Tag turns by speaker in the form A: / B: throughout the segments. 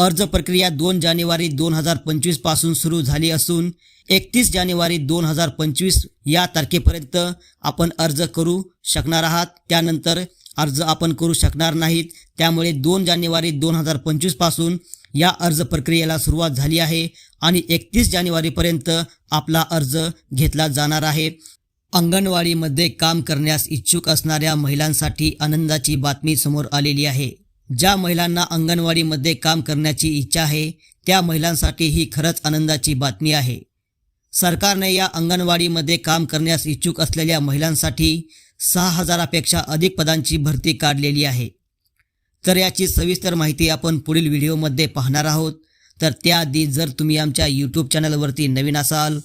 A: अर्ज प्रक्रिया दोन जानेवारी दोन हजार पंचवीसपासून सुरू झाली असून एकतीस जानेवारी दोन हजार पंचवीस या तारखेपर्यंत आपण अर्ज करू शकणार आहात. त्यानंतर अर्ज आपण करू शकणार नाहीत. त्यामुळे दोन जानेवारी दोन हजार पंचवीसपासून या अर्ज प्रक्रियेला सुरुवात झाली आहे आणि एकतीस जानेवारीपर्यंत आपला अर्ज घेतला जाणार आहे. अंगणवाडीमध्ये काम करण्यास इच्छुक असणाऱ्या महिलांसाठी आनंदाची बातमी समोर आलेली आहे. ज्या महिलांना अंगणवाडीमध्ये काम करण्याची इच्छा आहे त्या महिलांसाठी ही खरंच आनंदाची बातमी आहे. सरकारने या अंगणवाडीमध्ये काम करण्यास इच्छुक असलेल्या महिलांसाठी सहा हजारापेक्षा अधिक पदांची भरती काढलेली आहे. तर याची सविस्तर माहिती आपण पुढील व्हिडिओमध्ये पाहणार आहोत. तर त्याआधी जर तुम्ही आमच्या यूट्यूब चॅनलवरती नवीन असाल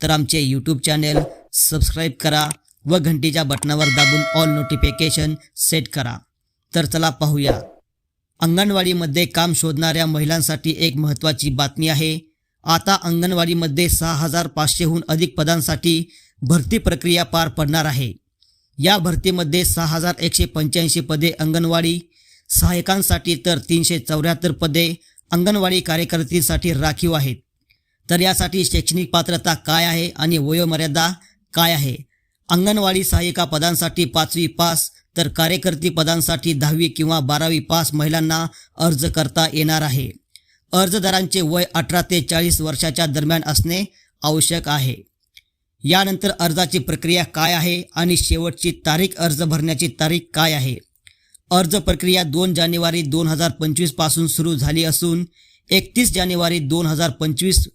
A: तर आमचे यूट्यूब चॅनल सबस्क्राईब करा व घंटीच्या बटनावर दाबून ऑल नोटिफिकेशन सेट करा. तर चला पाहूया. अंगणवाडीमध्ये काम शोधणाऱ्या महिलांसाठी एक महत्त्वाची बातमी आहे. आता अंगणवाडीमध्ये सहा हजार पाचशेहून अधिक पदांसाठी भरती प्रक्रिया पार पडणार आहे. या भरतीमध्ये सहा हजार एकशे पंच्याऐंशी पदे अंगणवाडी सहायकांसाठी तर तीनशे चौऱ्याहत्तर पदे अंगणवाडी कार्यकर्तींसाठी राखीव आहेत. तर यासाठी शैक्षणिक पात्रता काय आहे आणि वयोमर्यादा काय आहे? अंगणवाडी सहाय्यिका पदांसाठी पाचवी पास तर कार्यकर्ती पदांसाठी दहावी किंवा बारावी पास महिलांना अर्ज करता येणार आहे. अर्जदारांचे वय अठरा ते चाळीस वर्षाच्या दरम्यान असणे आवश्यक आहे. यानंतर अर्जाची प्रक्रिया काय आहे आणि शेवटची तारीख अर्ज भरण्याची तारीख काय आहे? अर्ज प्रक्रिया दोन जानेवारी दोन हजार पंचवीसपासून सुरू झाली असून एकतीस जानेवारी दोन हजार पंचवीस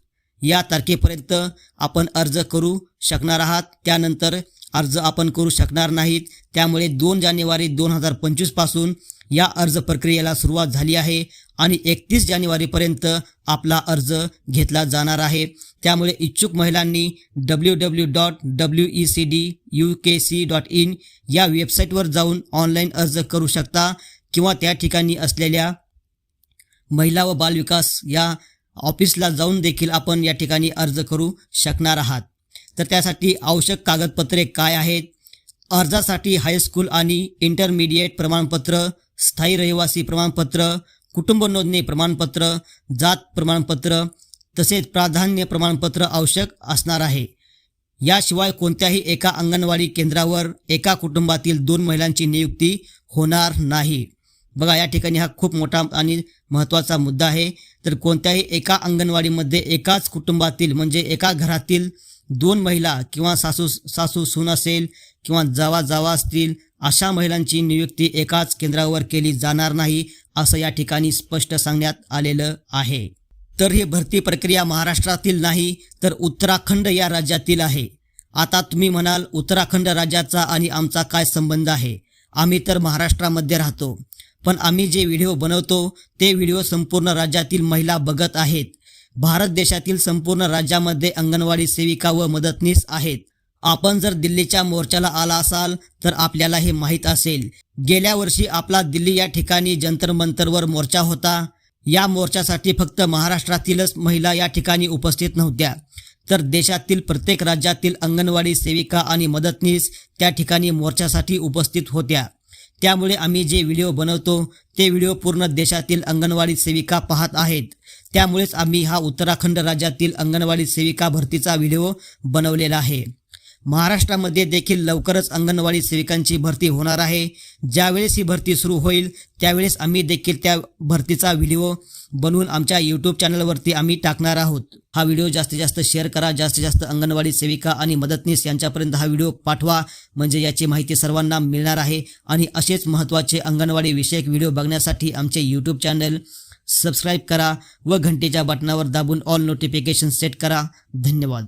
A: या तारखेपर्यंत आपण अर्ज करू शकणार आहात. त्यानंतर अर्ज आपण करू शकणार नाहीत. त्यामुळे दोन जानेवारी दोन हजार पंचवीसपासून या अर्ज प्रक्रियेला सुरुवात झाली आहे आणि एकतीस जानेवारीपर्यंत आपला अर्ज घेतला जाणार आहे. त्यामुळे इच्छुक महिलांनी W W dot W E C D U K C dot in या वेबसाईटवर जाऊन ऑनलाईन अर्ज करू शकता किंवा त्या ठिकाणी असलेल्या महिला व बालविकास या ऑफिसला जाऊन देखील आपण या ठिकाणी अर्ज करू शकणार आहात. तर त्यासाठी आवश्यक कागदपत्रे काय आहेत? अर्जासाठी हायस्कूल आणि इंटरमिडिएट प्रमाणपत्र स्थायी रहिवासी प्रमाणपत्र कुटुंब नोंदणी प्रमाणपत्र जात प्रमाणपत्र तसेच प्राधान्य प्रमाणपत्र आवश्यक असणार आहे. याशिवाय कोणत्याही एका अंगणवाडी केंद्रावर एका कुटुंबातील दोन महिलांची नियुक्ती होणार नाही. बघा या ठिकाणी हा खूप मोठा आणि महत्त्वाचा मुद्दा आहे. तर कोणत्याही एका अंगणवाडीमध्ये एकाच कुटुंबातील म्हणजे एका घरातील दोन महिला किंवा सासू सासू सून असेल किंवा जावा जावा असतील अशा महिलांची नियुक्ती एकाच केंद्रावर केली जाणार नाही असं या ठिकाणी स्पष्ट सांगण्यात आलेलं आहे. तर ही भरती प्रक्रिया महाराष्ट्रातील नाही तर उत्तराखंड या राज्यातील आहे. आता तुम्ही म्हणाल उत्तराखंड राज्याचा आणि आमचा काय संबंध आहे? आम्ही तर महाराष्ट्रामध्ये राहतो. पण आम्ही जे व्हिडिओ बनवतो ते व्हिडिओ संपूर्ण राज्यातील महिला बघत आहेत. भारत देशातील संपूर्ण राज्यामध्ये अंगणवाडी सेविका व मदतनीस आहेत. आपण जर दिल्लीच्या मोर्चाला आला असाल तर आपल्याला हे माहीत असेल. गेल्या वर्षी आपला दिल्ली या ठिकाणी जंतर मंतरवर मोर्चा होता. या मोर्चासाठी फक्त महाराष्ट्रातीलच महिला या ठिकाणी उपस्थित नव्हत्या. तर देशातील प्रत्येक राज्यातील अंगणवाडी सेविका आणि मदतनीस त्या ठिकाणी मोर्चासाठी उपस्थित होत्या. त्यामुळे आम्ही जे व्हिडिओ बनवतो ते व्हिडिओ पूर्ण देशातील अंगणवाडी सेविका पाहत आहेत. त्यामुळेच आम्ही हा उत्तराखंड राज्यातील अंगणवाडी सेविका भरतीचा व्हिडिओ बनवलेला आहे. महाराष्ट्रामध्ये देखील लवकरच अंगणवाडी सेविकांची भरती होणार आहे. ज्यावेळेस ही भरती सुरू होईल त्यावेळेस आम्ही देखील त्या भरतीचा व्हिडिओ बनवून आमच्या यूट्यूब चॅनलवरती आम्ही टाकणार आहोत. हा व्हिडिओ जास्तीत जास्त शेअर करा जास्तीत जास्त अंगणवाडी सेविका आणि मदतनीस यांच्यापर्यंत हा व्हिडिओ पाठवा म्हणजे याची माहिती सर्वांना मिळणार आहे. आणि असेच महत्त्वाचे अंगणवाडी विषयक व्हिडिओ बघण्यासाठी आमचे यूट्यूब चॅनल सबस्क्राईब करा व घंटेच्या बटनावर दाबून ऑल नोटिफिकेशन सेट करा. धन्यवाद.